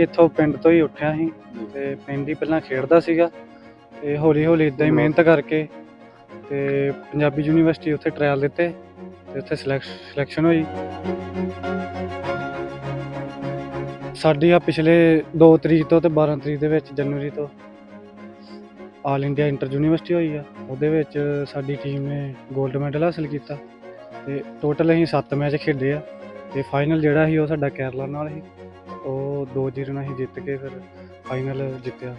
ਜੀ, ਇੱਥੋਂ ਪਿੰਡ ਤੋਂ ਹੀ ਉੱਠਿਆ ਸੀ ਤੇ ਪਿੰਡ ਹੀ ਪਹਿਲਾਂ ਖੇਡਦਾ ਸੀਗਾ ਤੇ ਹੌਲੀ ਹੌਲੀ ਇਦਾਂ ਹੀ ਮਿਹਨਤ ਕਰਕੇ ਤੇ ਪੰਜਾਬੀ ਯੂਨੀਵਰਸਿਟੀ ਉੱਥੇ ਟ੍ਰਾਇਲ ਦਿੱਤੇ ਤੇ ਉੱਥੇ ਸਿਲੈਕਸ਼ਨ ਹੋਈ। ਸਾਡੀ ਆ ਪਿਛਲੇ 2 ਤਰੀਕ ਤੋਂ ਤੇ 12 ਤਰੀਕ ਦੇ ਵਿੱਚ, ਜਨਵਰੀ ਤੋਂ ਆਲ ਇੰਡੀਆ ਇੰਟਰ ਯੂਨੀਵਰਸਿਟੀ ਹੋਈ ਆ। ਉਹਦੇ ਵਿੱਚ ਸਾਡੀ ਟੀਮ ਨੇ 골ਡ ਮੈਡਲ ਹਾਸਲ ਕੀਤਾ ਤੇ ਟੋਟਲ ਅਸੀਂ 7 ਮੈਚ ਖੇਡੇ ਆ ਤੇ ਫਾਈਨਲ ਜਿਹੜਾ ਸੀ ਉਹ ਸਾਡਾ ਕੇਰਲਾ ਨਾਲ ਸੀ। ਉਹ 2-0 ਨਾਲ ਹੀ ਜਿੱਤ ਕੇ ਫਿਰ ਫਾਈਨਲ ਜਿੱਤਿਆ।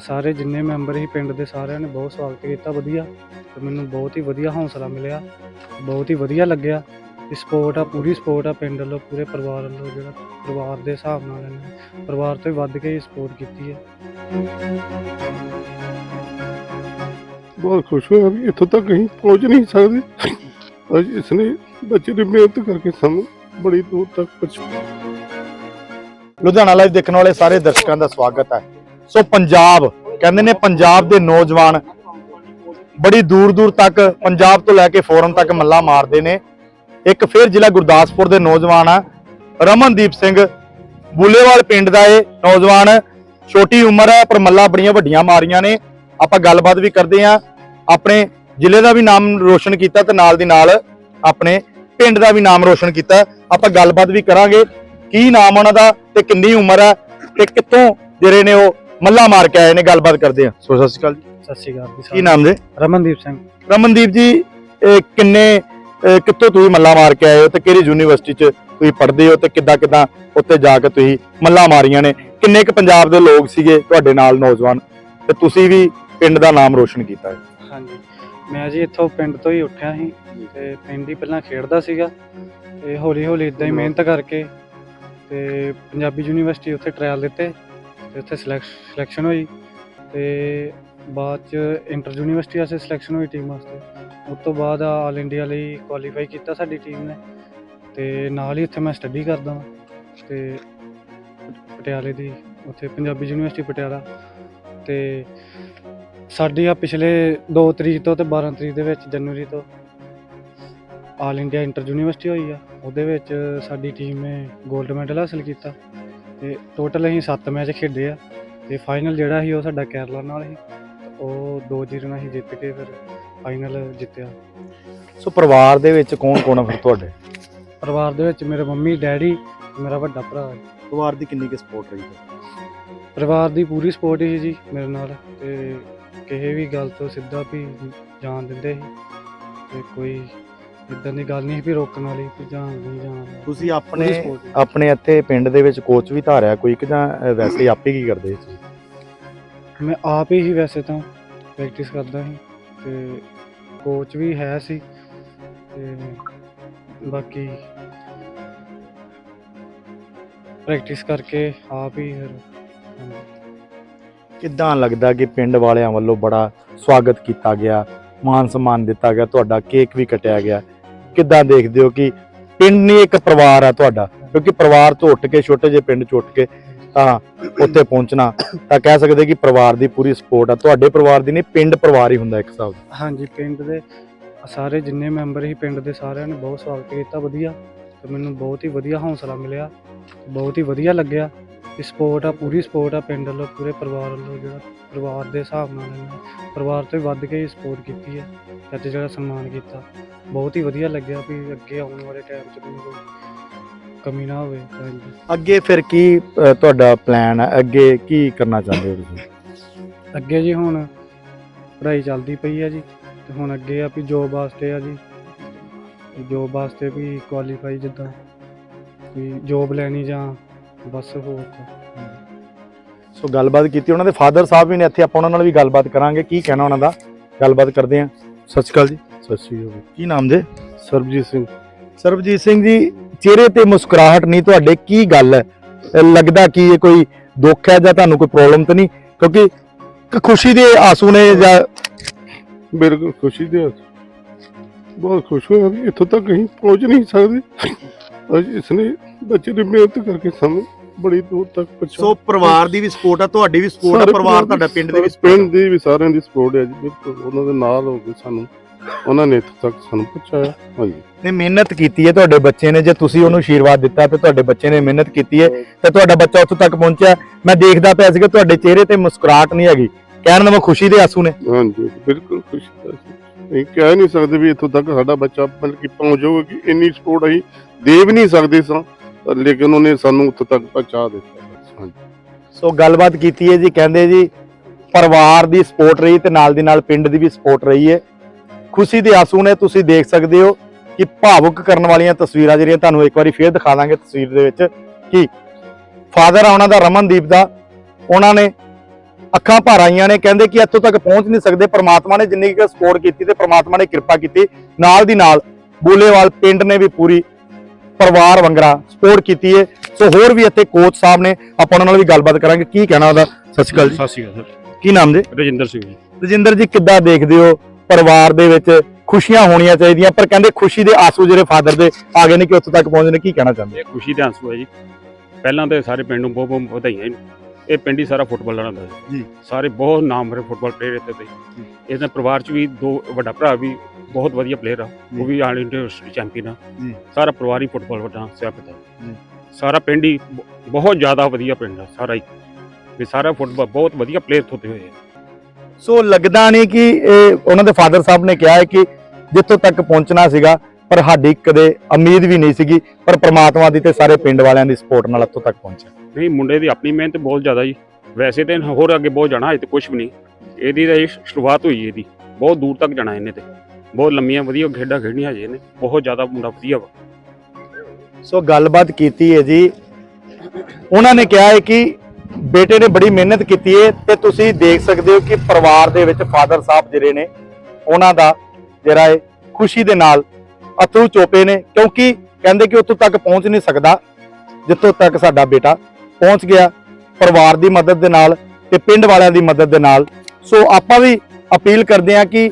ਸਾਰੇ ਜਿੰਨੇ ਮੈਂਬਰ ਸੀ ਪਿੰਡ ਦੇ ਸਾਰਿਆਂ ਨੇ ਬਹੁਤ ਸਵਾਗਤ ਕੀਤਾ, ਵਧੀਆ। ਤੇ ਮੈਨੂੰ ਬਹੁਤ ਹੀ ਵਧੀਆ ਹੌਸਲਾ ਮਿਲਿਆ, ਬਹੁਤ ਹੀ ਵਧੀਆ ਲੱਗਿਆ। ਕਿ ਸਪੋਰਟ ਆ, ਪੂਰੀ ਸਪੋਰਟ ਆ ਪਿੰਡ ਵੱਲੋਂ, ਪੂਰੇ ਪਰਿਵਾਰ ਵੱਲੋਂ ਜਿਹੜਾ ਪਰਿਵਾਰ ਦੇ ਹਿਸਾਬ ਨਾਲ ਇਹਨੇ ਪਰਿਵਾਰ ਤੋਂ ਹੀ ਵੱਧ ਕੇ ਸਪੋਰਟ ਕੀਤੀ ਹੈ। ਬਹੁਤ ਖੁਸ਼ ਹੋਇਆ ਵੀ ਇੱਥੋਂ ਤੱਕ ਅਸੀਂ ਪਹੁੰਚ ਨਹੀਂ ਸਕਦੇ। ਅੱਜ ਇਸਨੇ ਬੱਚੇ ਦੀ ਮਿਹਨਤ ਕਰਕੇ ਸਾਨੂੰ ਬੜੀ ਦੂਰ ਤੱਕ ਪਹੁੰਚਾਇਆ ਲੁਧਿਆਣਾ ਲਾਈਵ ਦੇਖਣ ਵਾਲੇ ਸਾਰੇ ਦਰਸ਼ਕਾਂ ਦਾ ਸਵਾਗਤ ਹੈ। ਸੋ ਪੰਜਾਬ, ਕਹਿੰਦੇ ਨੇ ਪੰਜਾਬ ਦੇ ਨੌਜਵਾਨ ਬੜੀ ਦੂਰ ਦੂਰ ਤੱਕ, ਪੰਜਾਬ ਤੋਂ ਲੈ ਕੇ ਫੋਰਨ ਤੱਕ ਮੱਲਾ ਮਾਰਦੇ ਨੇ। ਇੱਕ ਫਿਰ ਜ਼ਿਲ੍ਹਾ ਗੁਰਦਾਸਪੁਰ ਦੇ ਨੌਜਵਾਨ ਆ, ਰਮਨਦੀਪ ਸਿੰਘ। ਬੁੱਲੇਵਾਲ ਪਿੰਡ ਦਾ ਇਹ ਨੌਜਵਾਨ, ਛੋਟੀ ਉਮਰ ਹੈ, ਪਰ ਮੱਲਾ ਬੜੀਆਂ ਵੱਡੀਆਂ ਮਾਰੀਆਂ ਨੇ। ਆਪਾਂ ਗੱਲਬਾਤ ਵੀ ਕਰਦੇ ਆ ਆਪਣੇ ਜ਼ਿਲ੍ਹੇ ਦਾ ਵੀ ਨਾਮ ਰੋਸ਼ਨ ਕੀਤਾ ਤੇ ਨਾਲ ਦੀ ਨਾਲ ਆਪਣੇ ਪਿੰਡ ਦਾ ਵੀ ਨਾਮ ਰੋਸ਼ਨ ਕੀਤਾ। ਆਪਾਂ ਗੱਲਬਾਤ ਵੀ ਕਰਾਂਗੇ ਕੀ ਨਾਮ ਉਹਨਾਂ ਦਾ ਤੇ ਕਿੰਨੀ ਉਮਰ ਹੈ ਤੇ ਕਿੱਥੋਂ ਜਿਹੜੇ ਨੇ ਉਹ ਮੱਲਾ ਮਾਰ ਕੇ ਆਏ ਨੇ ਗੱਲਬਾਤ ਕਰਦੇ ਆ। ਸੋ ਸਤਿ ਸ਼੍ਰੀ ਅਕਾਲ ਜੀ। ਸਤਿ ਸ਼੍ਰੀ ਅਕਾਲ ਜੀ ਕੀ ਨਾਮ ਜੀ? ਰਮਨਦੀਪ ਸਿੰਘ। ਰਮਨਦੀਪ ਜੀ ਕਿੰਨੇ ਕਿੱਥੋਂ ਤੁਸੀਂ ਮੱਲਾ ਮਾਰ ਕੇ ਆਏ ਹੋ ਤੇ ਕਿਹੜੀ ਯੂਨੀਵਰਸਿਟੀ 'ਚ ਤੁਸੀਂ ਪੜ੍ਹਦੇ ਹੋ ਤੇ ਕਿੱਦਾਂ ਕਿੱਦਾਂ ਉੱਥੇ ਜਾ ਕੇ ਤੁਸੀਂ ਮੱਲਾ ਮਾਰੀਆਂ ਨੇ? ਕਿੰਨੇ ਕੁ ਪੰਜਾਬ ਦੇ ਲੋਕ ਸੀਗੇ ਤੁਹਾਡੇ ਨਾਲ ਨੌਜਵਾਨ? ਤੇ ਤੁਸੀਂ ਵੀ ਪਿੰਡ ਦਾ ਨਾਮ ਰੋਸ਼ਨ ਕੀਤਾ ਹੈ। ਹਾਂਜੀ। ਮੈਂ ਜੀ ਇੱਥੋਂ ਪਿੰਡ ਤੋਂ ਹੀ ਉੱਠਿਆ ਸੀ ਤੇ ਪਿੰਡ ਹੀ ਪਹਿਲਾਂ ਖੇਡਦਾ ਸੀਗਾ ਤੇ ਹੌਲੀ ਹੌਲੀ ਇਦਾਂ ਹੀ ਮਿਹਨਤ ਕਰਕੇ ਤੇ ਪੰਜਾਬੀ ਯੂਨੀਵਰਸਿਟੀ ਉੱਥੇ ਟ੍ਰਾਇਲ ਦਿੱਤੇ ਤੇ ਉੱਥੇ ਸਿਲੈਕਸ਼ਨ ਹੋਈ ਤੇ ਬਾਅਦ ਚ ਇੰਟਰ ਯੂਨੀਵਰਸਿਟੀ ਵਾਸਤੇ ਸਿਲੈਕਸ਼ਨ ਹੋਈ ਟੀਮ ਵਾਸਤੇ। ਉਸ ਤੋਂ ਬਾਅਦ ਆਲ ਇੰਡੀਆ ਲਈ ਕੁਆਲੀਫਾਈ ਕੀਤਾ ਸਾਡੀ ਟੀਮ ਨੇ ਤੇ ਨਾਲ ਹੀ ਉੱਥੇ ਮੈਂ ਸਟੱਡੀ ਕਰਦਾ ਤੇ ਪਟਿਆਲੇ ਦੀ ਉੱਥੇ ਪੰਜਾਬੀ ਯੂਨੀਵਰਸਿਟੀ ਪਟਿਆਲਾ ਤੇ ਸਾਡੀ ਆ ਪਿਛਲੇ 2 ਤਰੀਕ ਤੋਂ ਤੇ 12 ਤਰੀਕ ਦੇ ਵਿੱਚ ਜਨਵਰੀ ਤੋਂ ਆਲ ਇੰਡੀਆ ਇੰਟਰ ਯੂਨੀਵਰਸਿਟੀ ਹੋਈ ਆ। ਉਹਦੇ ਵਿੱਚ ਸਾਡੀ ਟੀਮ ਨੇ 골ਡ ਮੈਡਲ ਹਾਸਲ ਕੀਤਾ ਤੇ ਟੋਟਲ ਅਸੀਂ 7 ਮੈਚ ਖੇਡੇ ਆ ਤੇ ਫਾਈਨਲ ਜਿਹੜਾ ਸੀ ਉਹ ਸਾਡਾ ਕੇਰਲਾ ਨਾਲ ਸੀ। ਉਹ 2-0 ਨਾਲ ਹੀ ਜਿੱਤ ਕੇ ਫਿਰ ਫਾਈਨਲ ਜਿੱਤਿਆ। ਸੋ ਪਰਿਵਾਰ ਦੇ ਵਿੱਚ ਕੌਣ ਕੌਣ ਆ ਫਿਰ ਤੁਹਾਡੇ? ਪਰਿਵਾਰ ਦੇ ਵਿੱਚ ਮੇਰੇ ਮੰਮੀ ਡੈਡੀ ਮੇਰਾ ਵੱਡਾ ਭਰਾ। ਹੈ ਪਰਿਵਾਰ ਦੀ ਕਿੰਨੀ ਕੁ ਸਪੋਰਟ ਰਹੀ? ਪਰਿਵਾਰ ਦੀ ਪੂਰੀ ਸਪੋਰਟ ਸੀ ਜੀ ਮੇਰੇ ਨਾਲ ਤੇ ਕਿਸੇ ਵੀ ਗੱਲ ਤੋਂ ਸਿੱਧਾ ਵੀ ਜਾਣ ਦਿੰਦੇ ਸੀ ਤੇ ਕੋਈ ਇਦਾਂ ਦੀ ਗੱਲ ਨਹੀਂ ਸੀ ਵੀ ਰੋਕਣ ਵਾਲੀ ਵੀ ਜਾਣ ਨਹੀਂ ਜਾਣਾ ਤੁਸੀਂ ਪੂਰੀ support ਸੀ। ਆਪਣੇ ਇੱਥੇ ਪਿੰਡ ਦੇ ਵਿੱਚ ਕੋਚ ਵੀ ਧਾਰਿਆ ਕੋਈ ਕਿ ਜਾਂ ਵੈਸੇ ਹੀ ਆਪੇ ਕੀ ਕਰਦੇ ਸੀ ਮੈਂ ਆਪ ਹੀ ਵੈਸੇ ਤਾਂ ਪ੍ਰੈਕਟਿਸ ਕਰਦਾ ਸੀ ਤੇ ਕੋਚ ਵੀ ਹੈ ਸੀ ਤੇ ਬਾਕੀ ਪ੍ਰੈਕਟਿਸ ਕਰਕੇ ਆਪ ਹੀ ਫਿਰ ਹਾਂਜੀ। ਕਿੱਦਾਂ ਲੱਗਦਾ ਕਿ ਪਿੰਡ ਵਾਲਿਆਂ ਵੱਲੋਂ ਬੜਾ ਸਵਾਗਤ ਕੀਤਾ ਗਿਆ, ਮਾਨ ਸਨਮਾਨ ਦਿੱਤਾ ਗਿਆ, ਤੁਹਾਡਾ ਕੇਕ ਵੀ ਕਟਿਆ ਗਿਆ? ਕਿੱਦਾਂ ਦੇਖਦੇ ਹੋ ਕਿ ਪਿੰਡ ਨਹੀਂ ਇੱਕ ਪਰਿਵਾਰ ਆ ਤੁਹਾਡਾ? ਕਿਉਂਕਿ ਪਰਿਵਾਰ ਤੋਂ ਉੱਠ ਕੇ, ਛੋਟੇ ਜਿਹੇ ਪਿੰਡ ਚ ਉੱਠ ਕੇ ਤਾਂ ਉੱਥੇ ਪਹੁੰਚਣਾ ਤਾਂ ਕਹਿ ਸਕਦੇ ਕਿ ਪਰਿਵਾਰ ਦੀ ਪੂਰੀ ਸਪੋਰਟ ਆ। ਤੁਹਾਡੇ ਪਰਿਵਾਰ ਦੀ ਨਹੀਂ, ਪਿੰਡ ਪਰਿਵਾਰ ਹੀ ਹੁੰਦਾ ਇੱਕ ਹਿਸਾਬ ਦਾ ਹਾਂਜੀ, ਪਿੰਡ ਦੇ ਸਾਰੇ ਜਿੰਨੇ ਮੈਂਬਰ ਸੀ ਪਿੰਡ ਦੇ ਸਾਰਿਆਂ ਨੇ ਬਹੁਤ ਸਵਾਗਤ ਕੀਤਾ, ਵਧੀਆ। ਤੇ ਮੈਨੂੰ ਬਹੁਤ ਹੀ ਵਧੀਆ ਹੌਸਲਾ ਮਿਲਿਆ, ਬਹੁਤ ਹੀ ਵਧੀਆ ਲੱਗਿਆ। ਕਿ ਸਪੋਰਟ ਆ ਪੂਰੀ ਸਪੋਰਟ ਆ ਪਿੰਡ ਵੱਲੋਂ ਪੂਰੇ ਪਰਿਵਾਰ ਵੱਲੋਂ ਜਿਹੜਾ ਪਰਿਵਾਰ ਦੇ ਹਿਸਾਬ ਨਾਲ ਇਹਨੇ ਪਰਿਵਾਰ ਤੋਂ ਹੀ ਵੱਧ ਕੇ ਸਪੋਰਟ ਕੀਤੀ ਹੈ ਤੇ ਅੱਜ ਜਿਹੜਾ ਸਨਮਾਨ ਕੀਤਾ। ਬਹੁਤ ਹੀ ਵਧੀਆ ਲੱਗਿਆ ਵੀ ਅੱਗੇ ਆਉਣ ਵਾਲੇ ਟਾਈਮ 'ਚ ਮੈਨੂੰ ਕੋਈ ਕਮੀ ਨਾ ਹੋਵੇ ਹਾਂਜੀ ਅੱਗੇ ਫਿਰ ਕੀ ਤੁਹਾਡਾ ਪਲਾਨ ਹੈ ਅੱਗੇ ਕੀ ਕਰਨਾ ਚਾਹੁੰਦੇ ਹੋ ਤੁਸੀਂ? ਅੱਗੇ ਜੀ ਹੁਣ ਪੜ੍ਹਾਈ ਚੱਲਦੀ ਪਈ ਹੈ ਜੀ ਤੇ ਹੁਣ ਅੱਗੇ ਆ ਵੀ ਜੋਬ ਵਾਸਤੇ ਆ ਜੀ। ਜੋਬ ਵਾਸਤੇ ਵੀ ਕੁਆਲੀਫਾਈ ਜਿੱਦਾਂ ਵੀ ਜੋਬ ਲੈਣੀ ਜਾਂ ਬਸ ਹੋਰ ਤਾਂ। ਸੋ ਗੱਲਬਾਤ ਕੀਤੀ ਉਹਨਾਂ ਦੇ। ਫਾਦਰ ਸਾਹਿਬ ਵੀ ਨੇ ਇੱਥੇ ਆਪਾਂ ਉਹਨਾਂ ਨਾਲ ਵੀ ਗੱਲਬਾਤ ਕਰਾਂਗੇ। ਕੀ ਕਹਿਣਾ ਉਹਨਾਂ ਦਾ? ਗੱਲਬਾਤ ਕਰਦੇ ਹਾਂ। ਸਤਿ ਸ਼੍ਰੀ ਅਕਾਲ ਜੀ। ਸਤਿ ਸ਼੍ਰੀ ਅਕਾਲ। ਕੀ ਨਾਮ ਜੇ? ਸਰਬਜੀਤ ਸਿੰਘ। ਸਰਬਜੀਤ ਸਿੰਘ ਜੀ ਚਿਹਰੇ ਤੇ ਮੁਸਕਰਾਹਟ ਨਹੀਂ ਤੁਹਾਡੇ? ਕੀ ਗੱਲ ਹੈ? ਲੱਗਦਾ ਕਿ ਇਹ ਕੋਈ ਦੁੱਖ ਹੈ ਜਾਂ ਤੁਹਾਨੂੰ ਕੋਈ ਪ੍ਰੋਬਲਮ ਤਾਂ ਨਹੀਂ? ਕਿਉਂਕਿ ਖੁਸ਼ੀ ਦੇ ਆਂਸੂ ਨੇ ਜਾਂ ਮੇਰੇ ਕੋਲ ਖੁਸ਼ੀ ਦੇ ਹੱਥ ਬਹੁਤ ਖੁਸ਼ ਹੋਇਆ ਵੀ ਇੱਥੋਂ ਤੱਕ ਅਸੀਂ ਪਹੁੰਚ ਨਹੀਂ ਸਕਦੇ। ਅੱਜ ਇਸਨੇ ਬੱਚੇ ਦੀ ਮਿਹਨਤ ਕਰਕੇ ਸਾਨੂੰ ਬੜੀ ਦੂਰ ਤੱਕ ਪਹੁੰਚਾਇਆ ਸੋ ਪਰਿਵਾਰ ਦੀ ਵੀ ਸਪੋਰਟ ਆ ਤੁਹਾਡੀ ਵੀ ਸਪੋਰਟ ਆ ਪਰਿਵਾਰ ਤੁਹਾਡਾ ਪਿੰਡ ਦੇ ਵੀ ਪਿੰਡ ਦੀ ਵੀ ਸਾਰਿਆਂ ਦੀ ਸਪੋਰਟ ਹੈ ਜੀ ਬਿਲਕੁਲ। ਉਹਨਾਂ ਦੇ ਨਾਲ ਹੋ ਕੇ ਸਾਨੂੰ ਉਹਨਾਂ ਨੇ ਇੱਥੋਂ ਤੱਕ ਸਾਨੂੰ ਪਹੁੰਚਾਇਆ। ਹਾਂਜੀ। ਨੇ ਮਿਹਨਤ ਕੀਤੀ ਹੈ ਤੁਹਾਡੇ ਬੱਚੇ ਨੇ ਜੇ ਤੁਸੀਂ ਉਹਨੂੰ ਆਸ਼ੀਰਵਾਦ ਦਿੱਤਾ ਤੇ ਤੁਹਾਡੇ ਬੱਚੇ ਨੇ ਮਿਹਨਤ ਕੀਤੀ ਹੈ ਤੇ ਤੁਹਾਡਾ ਬੱਚਾ ਉੱਥੋਂ ਤੱਕ ਪਹੁੰਚਿਆ। ਮੈਂ ਦੇਖਦਾ ਪਿਆ ਸੀ ਕਿ ਤੁਹਾਡੇ ਚਿਹਰੇ ਤੇ ਮੁਸਕਰਾਹਟ ਨਹੀਂ ਹੈਗੀ। ਕਹਿਣ ਦਾ ਮੈਂ ਖੁਸ਼ੀ ਦੇ ਆਂਸੂ ਨੇ। ਹਾਂਜੀ ਬਿਲਕੁਲ ਖੁਸ਼ੀ ਦਾ ਸੀ ਅਸੀਂ ਕਹਿ ਨਹੀਂ ਸਕਦੇ ਵੀ ਇੱਥੋਂ ਤੱਕ ਸਾਡਾ ਬੱਚਾ ਮਤਲਬ ਕਿ ਪਹੁੰਚ ਜਾਊਗਾ ਕਿ ਇੰਨੀ ਸਪੋਰਟ ਅਸੀਂ ਦੇ ਵੀ ਨਹੀਂ ਸਕਦੇ ਸਾਂ ਲੇਕਿਨ ਉਹਨੇ ਸਾਨੂੰ ਉੱਥੋਂ ਤੱਕ ਪਹੁੰਚਾ ਦਿੱਤਾ। ਹਾਂਜੀ। ਸੋ ਗੱਲਬਾਤ ਕੀਤੀ ਹੈ ਜੀ, ਕਹਿੰਦੇ ਜੀ, ਪਰਿਵਾਰ ਦੀ ਸਪੋਰਟ ਰਹੀ ਤੇ ਨਾਲ ਦੀ ਨਾਲ ਪਿੰਡ ਦੀ ਵੀ ਸਪੋਰਟ ਰਹੀ ਹੈ। ਖੁਸ਼ੀ ਦੇ ਆਸੂ ਨੇ ਤੁਸੀਂ ਦੇਖ ਸਕਦੇ ਹੋ ਕਿ ਭਾਵੁਕ ਕਰਨ ਵਾਲੀਆਂ ਤਸਵੀਰਾਂ ਜਿਹੜੀਆਂ ਤੁਹਾਨੂੰ ਇੱਕ ਵਾਰੀ ਫੇਰ ਦਿਖਾ ਦਾਂਗੇ ਤਸਵੀਰ ਦੇ ਵਿੱਚ ਕਿ ਫਾਦਰ ਆ ਉਹਨਾਂ ਦਾ ਰਮਨਦੀਪ ਦਾ, ਉਹਨਾਂ ਨੇ ਅੱਖਾਂ ਭਰ ਆਈਆਂ ਨੇ, ਕਹਿੰਦੇ ਕਿ ਇੱਥੋਂ ਤੱਕ ਪਹੁੰਚ ਨਹੀਂ ਸਕਦੇ, ਪ੍ਰਮਾਤਮਾ ਨੇ ਜਿੰਨੀ ਕੁ ਸਪੋਰਟ ਕੀਤੀ ਤੇ ਪ੍ਰਮਾਤਮਾ ਨੇ ਕਿਰਪਾ ਕੀਤੀ। ਨਾਲ ਦੀ ਨਾਲ ਬੋਲੇਵਾਲ ਪਿੰਡ ਨੇ ਵੀ ਪੂਰੀ ਪਰਿਵਾਰ ਵੰਗਰਾ ਸਪੋਰਟ ਕੀਤੀ ਹੈ ਸੋ ਹੋਰ ਵੀ ਇੱਥੇ ਕੋਚ ਸਾਹਿਬ ਨੇ ਆਪਾਂ ਉਹਨਾਂ ਨਾਲ ਵੀ ਗੱਲਬਾਤ ਕਰਾਂਗੇ। ਕੀ ਕਹਿਣਾ ਉਹਦਾ? ਸਤਿ ਸ਼੍ਰੀ ਅਕਾਲ ਜੀ। ਸਤਿ ਸ਼੍ਰੀ ਅਕਾਲ ਸਰ। ਕੀ ਨਾਮ ਜੀ? ਰਜਿੰਦਰ ਸਿੰਘ ਜੀ। ਰਜਿੰਦਰ ਜੀ ਕਿੱਦਾਂ ਦੇਖਦੇ ਹੋ ਪਰਿਵਾਰ ਦੇ ਵਿੱਚ ਖੁਸ਼ੀਆਂ ਹੋਣੀਆਂ ਚਾਹੀਦੀਆਂ? ਪਰ ਕਹਿੰਦੇ ਖੁਸ਼ੀ ਦੇ ਆਂਸੂ ਜਿਹੜੇ ਫਾਦਰ ਦੇ ਆ ਗਏ ਨੇ ਕਿ ਉੱਥੋਂ ਤੱਕ ਪਹੁੰਚੇ ਨੇ। ਕੀ ਕਹਿਣਾ ਚਾਹੁੰਦੇ ਇਹ ਖੁਸ਼ੀ ਦੇ ਆਂਸੂ ਹੈ ਜੀ। ਪਹਿਲਾਂ ਤਾਂ ਸਾਰੇ ਪਿੰਡ ਨੂੰ ਬਹੁਤ ਬਹੁਤ ਵਧਾਈਆਂ ਇਹ ਪਿੰਡ ਹੀ ਸਾਰਾ ਫੁੱਟਬਾਲ ਦਾ ਹੁੰਦਾ ਜੀ। ਸਾਰੇ ਬਹੁਤ ਨਾਮਵਰ ਫੁੱਟਬਾਲ ਪਲੇਅਰ ਇੱਥੇ ਤੇ ਇਹਦੇ ਪਰਿਵਾਰ ਚ ਵੀ ਦੋ ਵੱਡਾ ਭਰਾ ਵੀ ਬਹੁਤ ਵਧੀਆ ਪਲੇਅਰ ਆ ਜੀ। ਉਹ ਵੀ ਆਲ ਇੰਡੀਆ ਚੈਂਪੀਅਨ ਆ ਜੀ। ਸਾਰਾ ਪਰਿਵਾਰ ਹੀ ਫੁੱਟਬਾਲ ਵੱਡਾ ਸਿਆਪਤ ਜੀ। ਆ ਸਾਰਾ ਪਿੰਡ ਹੀ ਬ- ਬਹੁਤ ਜ਼ਿਆਦਾ ਵਧੀਆ ਪਿੰਡ ਆ ਸਾਰਾ ਹੀ ਵੀ ਸਾਰਾ ਫੁੱਟਬਾਲ ਬਹੁਤ ਵਧੀਆ ਪਲੇਅਰ ਹੁੰਦੇ ਹੋਏ ਆ ਸੋ ਲੱਗਦਾ ਨਹੀਂ ਕਿ ਇਹ ਉਹਨਾਂ ਦੇ ਫਾਦਰ ਸਾਹਿਬ ਨੇ ਕਿਹਾ ਹੈ ਕਿ ਜਿੱਥੋਂ ਤੱਕ ਪਹੁੰਚਣਾ ਸੀਗਾ ਪਰ ਸਾਡੀ ਕਦੇ ਉਮੀਦ ਵੀ ਨਹੀਂ ਸੀਗੀ ਪਰ ਪ੍ਰਮਾਤਮਾ ਦੀ ਤੇ ਸਾਰੇ ਪਿੰਡ ਵਾਲਿਆਂ ਦੀ ਸਪੋਰਟ ਨਾਲ ਇੱਥੋਂ ਤੱਕ ਪਹੁੰਚਿਆ। ਨਹੀਂ ਮੁੰਡੇ ਦੀ ਆਪਣੀ ਮਿਹਨਤ ਬਹੁਤ ਜ਼ਿਆਦਾ ਜੀ। ਵੈਸੇ ਤੇ ਹੋਰ ਅੱਗੇ ਬਹੁਤ ਜਾਣਾ ਹੈ ਤੇ ਕੁਝ ਵੀ ਨਹੀਂ। ਇਹਦੀ ਤਾਂ ਇਹ ਸ਼ੁਰੂਆਤ ਹੋਈ ਇਹਦੀ। ਬਹੁਤ ਦੂਰ ਤੱਕ ਜਾਣਾ ਇਹਨੇ ਤੇ। ਬਹੁਤ ਲੰਮੀਆਂ ਵਧੀਆ ਖੇਡਾਂ ਖੇਡਣੀਆਂ ਹਜੇ ਇਹਨੇ। ਬਹੁਤ ਜ਼ਿਆਦਾ ਮੁੰਡਾ ਵਧੀਆ ਵਾ। ਸੋ ਗੱਲਬਾਤ ਕੀਤੀ ਹੈ ਜੀ। ਉਹਨਾਂ ਨੇ ਕਿਹਾ ਹੈ ਕਿ ਬੇਟੇ ਨੇ ਬੜੀ ਮਿਹਨਤ ਕੀਤੀ ਹੈ ਤੇ ਤੁਸੀਂ ਦੇਖ ਸਕਦੇ ਹੋ ਕਿ ਪਰਿਵਾਰ ਦੇ ਵਿੱਚ ਫਾਦਰ ਸਾਹਿਬ ਜਿਹੜੇ ਨੇ ਉਹਨਾਂ ਦਾ ਜਿਹੜਾ ਹੈ ਖੁਸ਼ੀ ਦੇ ਨਾਲ ਅਥਰੂ ਚੋਪੇ ਨੇ ਕਿਉਂਕਿ ਕਹਿੰਦੇ ਕਿ ਉੱਥੋਂ ਤੱਕ ਪਹੁੰਚ ਨਹੀਂ ਸਕਦਾ ਜਿੱਥੋਂ ਤੱਕ ਸਾਡਾ ਬੇਟਾ ਪਹੁੰਚ ਗਿਆ ਪਰਿਵਾਰ ਦੀ ਮਦਦ ਦੇ ਨਾਲ ਤੇ ਪਿੰਡ ਵਾਲਿਆਂ ਦੀ ਮਦਦ ਦੇ ਨਾਲ। ਸੋ ਆਪਾਂ ਵੀ ਅਪੀਲ ਕਰਦੇ ਹਾਂ ਕਿ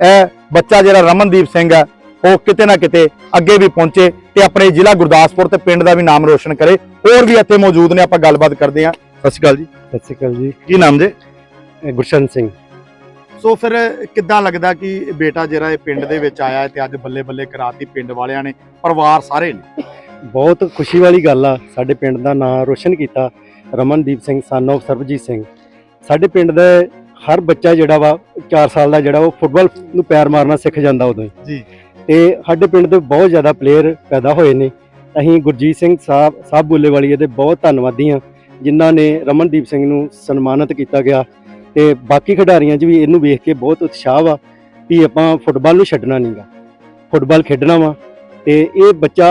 ਇਹ ਬੱਚਾ ਜਿਹੜਾ ਰਮਨਦੀਪ ਸਿੰਘ ਹੈ ਉਹ ਕਿਤੇ ਨਾ ਕਿਤੇ ਅੱਗੇ ਵੀ ਪਹੁੰਚੇ ਤੇ ਆਪਣੇ ਜ਼ਿਲ੍ਹਾ ਗੁਰਦਾਸਪੁਰ ਤੇ ਪਿੰਡ ਦਾ ਵੀ ਨਾਮ ਰੋਸ਼ਨ ਕਰੇ। ਹੋਰ ਵੀ ਇੱਥੇ ਮੌਜੂਦ ਨੇ ਆਪਾਂ ਗੱਲਬਾਤ ਕਰਦੇ ਹਾਂ। ਸਤਿ ਸ਼੍ਰੀ ਅਕਾਲ ਜੀ। ਸਤਿ ਸ਼੍ਰੀ ਅਕਾਲ ਜੀ। ਕੀ ਨਾਮ ਜੀ? ਗੁਰਸ਼ਨ ਸਿੰਘ। ਸੋ ਫਿਰ ਕਿੱਦਾਂ ਲੱਗਦਾ ਕਿ ਬੇਟਾ ਜਿਹੜਾ ਇਹ ਪਿੰਡ ਦੇ ਵਿੱਚ ਆਇਆ ਤੇ ਅੱਜ ਬੱਲੇ ਬੱਲੇ ਕਰਾਤੀ ਪਿੰਡ ਵਾਲਿਆਂ ਨੇ? ਪਰਿਵਾਰ ਸਾਰੇ ਨੇ? ਬਹੁਤ ਖੁਸ਼ੀ ਵਾਲੀ ਗੱਲ ਆ ਸਾਡੇ ਪਿੰਡ ਦਾ ਨਾਮ ਰੋਸ਼ਨ ਕੀਤਾ ਰਮਨਦੀਪ ਸਿੰਘ son of ਸਰਬਜੀਤ ਸਿੰਘ। ਸਾਡੇ ਪਿੰਡ ਦਾ ਹਰ ਬੱਚਾ ਜਿਹੜਾ ਵਾ 4 ਸਾਲ ਦਾ ਜਿਹੜਾ ਉਹ ਫੁੱਟਬਾਲ ਨੂੰ ਪੈਰ ਮਾਰਨਾ ਸਿੱਖ ਜਾਂਦਾ ਉਦੋਂ ਹੀ। ਜੀ। ਤੇ ਸਾਡੇ ਪਿੰਡ ਦੇ ਬਹੁਤ ਜ਼ਿਆਦਾ ਪਲੇਅਰ ਪੈਦਾ ਹੋਏ ਨੇ। ਅਸੀਂ ਗੁਰਜੀਤ ਸਿੰਘ ਸਾਹਿਬ ਸਾਹਿਬ ਬੁੱਲੇਵਾਲੀਏ ਦੇ ਬਹੁਤ ਧੰਨਵਾਦੀ ਹਾਂ ਜਿਨ੍ਹਾਂ ਨੇ ਰਮਨਦੀਪ ਸਿੰਘ ਨੂੰ ਸਨਮਾਨਿਤ ਕੀਤਾ ਗਿਆ। ਤੇ ਬਾਕੀ ਖਿਡਾਰੀਆਂ 'ਚ ਵੀ ਇਹਨੂੰ ਵੇਖ ਕੇ ਬਹੁਤ ਉਤਸ਼ਾਹ ਵਾ ਵੀ ਆਪਾਂ ਫੁੱਟਬਾਲ ਨੂੰ ਛੱਡਣਾ ਨਹੀਂਗਾ ਫੁੱਟਬਾਲ ਖੇਡਣਾ ਵਾ ਤੇ ਇਹ ਬੱਚਾ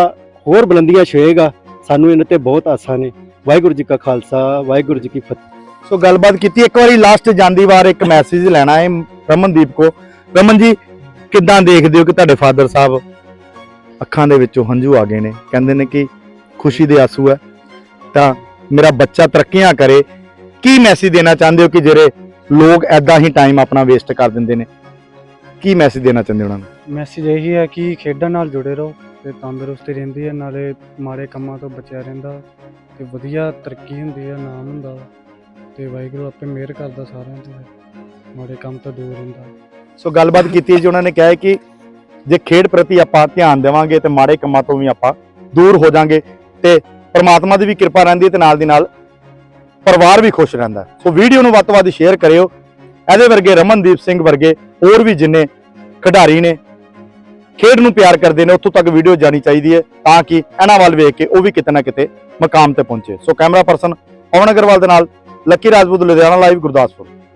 ਹੋਰ ਬੁਲੰਦੀਆਂ ਛੋਏਗਾ, ਸਾਨੂੰ ਇਹਨਾਂ ਤੇ ਬਹੁਤ ਆਸਾਂ ਨੇ। ਵਾਹਿਗੁਰੂ ਜੀ ਕਾ ਖਾਲਸਾ, ਵਾਹਿਗੁਰੂ ਜੀ ਕੀ ਫਤਿਹ। ਸੋ ਗੱਲਬਾਤ ਕੀਤੀ, ਇੱਕ ਵਾਰੀ ਲਾਸਟ ਜਾਂਦੀ ਵਾਰ ਇੱਕ ਮੈਸੇਜ ਲੈਣਾ ਹੈ ਰਮਨਦੀਪ ਕੋ। ਰਮਨ ਜੀ, ਕਿੱਦਾਂ ਦੇਖਦੇ ਹੋ ਕਿ ਤੁਹਾਡੇ ਫਾਦਰ ਸਾਹਿਬ ਅੱਖਾਂ ਦੇ ਵਿੱਚੋਂ ਹੰਝੂ ਆ ਗਏ ਨੇ? ਕਹਿੰਦੇ ਨੇ ਕਿ ਖੁਸ਼ੀ ਦੇ ਆਸੂ ਹੈ। ਤਾਂ ਮੇਰਾ ਬੱਚਾ ਤਰੱਕੀਆਂ ਕਰੇ। ਕੀ ਮੈਸੇਜ ਦੇਣਾ ਚਾਹੁੰਦੇ ਹੋ ਕਿ ਜਿਹੜੇ ਲੋਕ ਐਦਾਂ ਹੀ ਟਾਈਮ ਆਪਣਾ ਵੇਸਟ ਕਰ ਦਿੰਦੇ ਨੇ। ਕੀ ਮੈਸੇਜ ਦੇਣਾ ਚਾਹੁੰਦੇ ਉਹਨਾਂ ਨੂੰ? ਮੈਸੇਜ ਇਹੀ ਹੈ ਕਿ ਖੇਡਾਂ ਨਾਲ ਜੁੜੇ ਰਹੋ ਤੇ ਤੰਦਰੁਸਤੀ ਰਹਿੰਦੀ ਹੈ ਨਾਲੇ ਮਾੜੇ ਕੰਮਾਂ ਤੋਂ ਬਚਿਆ ਰਹਿੰਦਾ ਤੇ ਵਧੀਆ ਤਰੱਕੀ ਹੁੰਦੀ ਹੈ ਨਾਮ ਹੁੰਦਾ ਤੇ ਵਾਹਿਗੁਰੂ ਆਪੇ ਮਿਹਰ ਕਰਦਾ ਸਾਰਿਆਂ ਤੇ ਮਾੜੇ ਕੰਮ ਤੋਂ ਦੂਰ ਰਹਿੰਦਾ। ਸੋ ਗੱਲਬਾਤ ਕੀਤੀ ਜੀ ਉਹਨਾਂ ਨੇ ਕਿਹਾ ਹੈ ਕਿ ਜੇ ਖੇਡ ਪ੍ਰਤੀ ਆਪਾਂ ਧਿਆਨ ਦੇਵਾਂਗੇ ਤੇ ਮਾੜੇ ਕੰਮਾਂ ਤੋਂ ਵੀ ਆਪਾਂ ਦੂਰ ਹੋ ਜਾਾਂਗੇ ਤੇ ਪ੍ਰਮਾਤਮਾ ਦੀ ਵੀ ਕਿਰਪਾ ਰਹਿੰਦੀ ਹੈ ਤੇ ਨਾਲ ਦੀ ਨਾਲ ਪਰਿਵਾਰ ਵੀ ਖੁਸ਼ ਰਹਿੰਦਾ ਸੋ ਵੀਡੀਓ ਨੂੰ ਵੱਧ ਤੋਂ ਵੱਧ ਸ਼ੇਅਰ ਕਰਿਓ। ਇਹਦੇ ਵਰਗੇ ਰਮਨਦੀਪ ਸਿੰਘ ਵਰਗੇ ਹੋਰ ਵੀ ਜਿੰਨੇ ਖਿਡਾਰੀ ਨੇ, ਖੇਡ ਨੂੰ ਪਿਆਰ ਕਰਦੇ ਨੇ, ਉੱਥੋਂ ਤੱਕ ਵੀਡੀਓ ਜਾਣੀ ਚਾਹੀਦੀ ਹੈ ਤਾਂ ਕਿ ਇਹਨਾਂ ਵੱਲ ਵੇਖ ਕੇ ਉਹ ਵੀ ਕਿਤੇ ਨਾ ਕਿਤੇ ਮਕਾਮ ਤੇ ਪਹੁੰਚੇ। So camera person Pawan Agarwal ਦੇ ਨਾਲ ਲੱਕੀ ਰਾਜਪੂਤ, ਲੁਧਿਆਣਾ ਲਾਈਵ ਗੁਰਦਾਸਪੁਰ।